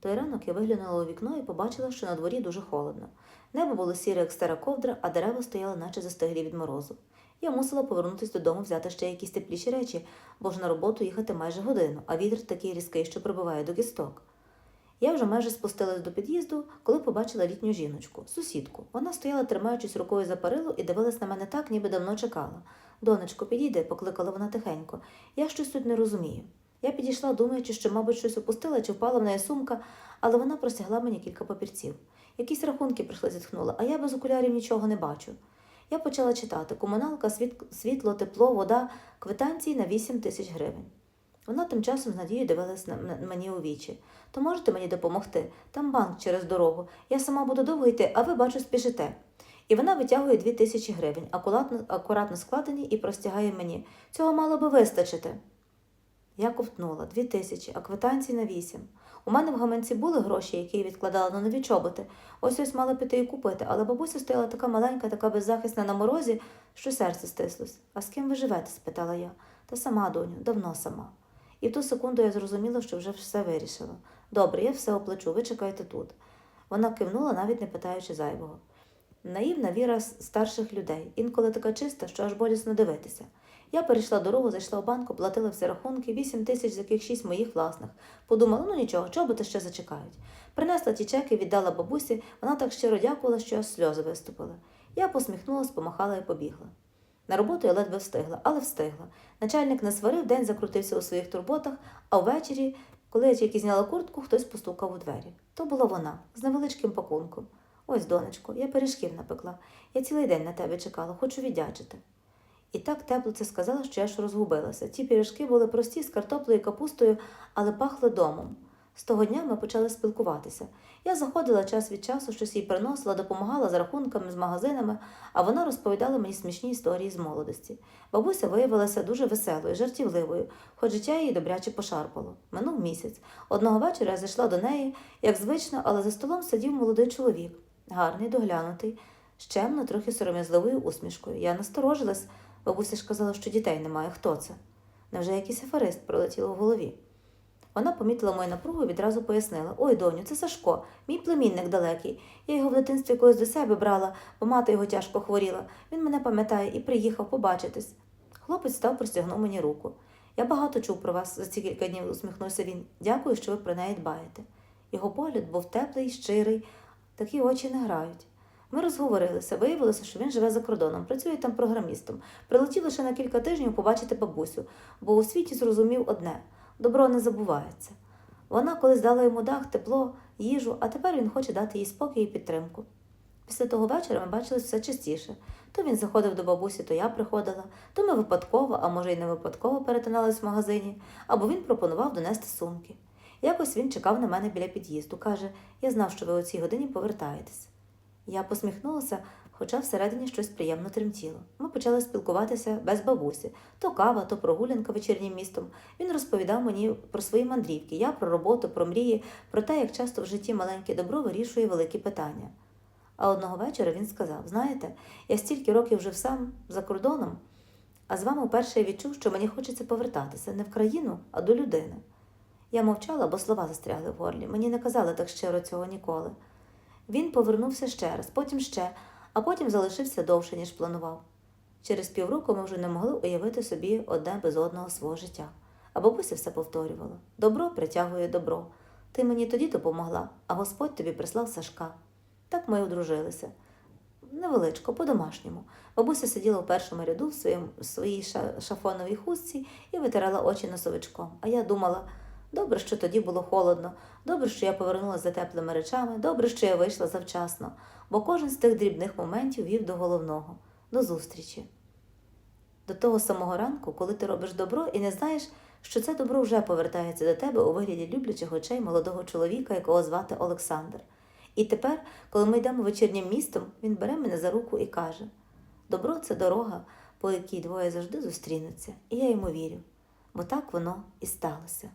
Той ранок я виглянула у вікно і побачила, що на дворі дуже холодно. Небо було сіре, як стара ковдра, а дерева стояли, наче застиглі від морозу. Я мусила повернутися додому, взяти ще якісь тепліші речі, бо ж на роботу їхати майже годину, а вітер такий різкий, що пробиває до кісток. Я вже майже спустилась до під'їзду, коли побачила літню жіночку, сусідку. Вона стояла, тримаючись рукою за перилу, і дивилась на мене так, ніби давно чекала. Донечко, підійди, покликала вона тихенько. Я щось тут не розумію. Я підійшла, думаючи, що, мабуть, щось опустила чи впала в неї сумка, але вона простягла мені кілька папірців. Якісь рахунки прийшли, зітхнула, а я без окулярів нічого не бачу. Я почала читати комуналка, світло, тепло, вода, квитанції на 8 тисяч гривень. Вона тим часом з надією дивилась на мені у вічі. То можете мені допомогти? Там банк через дорогу. Я сама буду довго йти, а ви, бачу, спішите. І вона витягує дві тисячі гривень, акуратно, акуратно складені, і простягає мені. Цього мало би вистачити. Я ковтнула дві тисячі, а квитанцій на вісім. У мене в гаманці були гроші, які я відкладала на нові чоботи. Ось ось мала піти і купити, але бабуся стояла така маленька, така беззахисна на морозі, що серце стислось. А з ким ви живете? спитала я. Та сама, доню, давно сама. І в ту секунду я зрозуміла, що вже все вирішила. Добре, я все оплачу, ви чекайте тут. Вона кивнула, навіть не питаючи зайвого. Наївна віра старших людей, інколи така чиста, що аж болісно дивитися. Я перейшла дорогу, зайшла в банк, оплатила всі рахунки, вісім тисяч, з яких шість моїх власних. Подумала, ну нічого, чоботи ще зачекають. Принесла ті чеки, віддала бабусі, вона так щиро дякувала, що аж сльози виступили. Я посміхнулась, помахала і побігла. На роботу я ледве встигла, але встигла. Начальник не сварив, день закрутився у своїх турботах, а ввечері, коли я тільки зняла куртку, хтось постукав у двері. То була вона з невеличким пакунком. Ось, донечко, я пиріжків напекла. Я цілий день на тебе чекала, хочу віддячити. І так тепло це сказала, що я ж розгубилася. Ті пиріжки були прості з картоплею і капустою, але пахли домом. З того дня ми почали спілкуватися. Я заходила час від часу, щось їй приносила, допомагала з рахунками, з магазинами, а вона розповідала мені смішні історії з молодості. Бабуся виявилася дуже веселою, жартівливою, хоч життя її добряче пошарпало. Минув місяць. Одного вечора я зайшла до неї, як звично, але за столом сидів молодий чоловік, гарний, доглянутий, з чемно, трохи сором'язливою усмішкою. Я насторожилась. Бабуся ж казала, що дітей немає. Хто це? Невже якийсь аферист пролетіло в голові? Вона помітила мою напругу і відразу пояснила: Ой, доню, це Сашко, мій племінник далекий. Я його в дитинстві колись до себе брала, бо мати його тяжко хворіла. Він мене пам'ятає і приїхав побачитись. Хлопець став простягнув мені руку. Я багато чув про вас за ці кілька днів, усміхнувся він. Дякую, що ви про неї дбаєте. Його погляд був теплий, щирий, такі очі не грають. Ми розговорилися, виявилося, що він живе за кордоном, працює там програмістом. Прилетів лише на кілька тижнів побачити бабусю, бо у світі зрозумів одне добро не забувається. Вона колись дала йому дах, тепло, їжу, а тепер він хоче дати їй спокій і підтримку. Після того вечора ми бачились все частіше. То він заходив до бабусі, то я приходила, то ми випадково, а може й не випадково перетинались в магазині, або він пропонував донести сумки. Якось він чекав на мене біля під'їзду. Каже, я знав, що ви о цій годині повертаєтесь. Я посміхнулася, хоча всередині щось приємно тремтіло. Ми почали спілкуватися без бабусі. То кава, то прогулянка вечірнім містом. Він розповідав мені про свої мандрівки, я про роботу, про мрії, про те, як часто в житті маленьке добро вирішує великі питання. А одного вечора він сказав: Знаєте, я стільки років жив сам за кордоном, а з вами вперше я відчув, що мені хочеться повертатися не в країну, а до людини. Я мовчала, бо слова застрягли в горлі. Мені не казали так щиро цього ніколи. Він повернувся ще раз, потім ще, а потім залишився довше, ніж планував. Через півроку ми вже не могли уявити собі одне без одного свого життя. А бабуся все повторювала: добро притягує добро. Ти мені тоді допомогла, а Господь тобі прислав Сашка. Так ми одружилися. Невеличко, по-домашньому. Бабуся сиділа в першому ряду в своїй шафоновій хустці і витирала очі носовичком. А я думала, добре, що тоді було холодно, добре, що я повернулася за теплими речами, добре, що я вийшла завчасно, бо кожен з тих дрібних моментів вів до головного, до зустрічі. До того самого ранку, коли ти робиш добро і не знаєш, що це добро вже повертається до тебе у вигляді люблячих очей молодого чоловіка, якого звати Олександр. І тепер, коли ми йдемо вечірнім містом, він бере мене за руку і каже: Добро це дорога, по якій двоє завжди зустрінуться, і я йому вірю, бо так воно і сталося.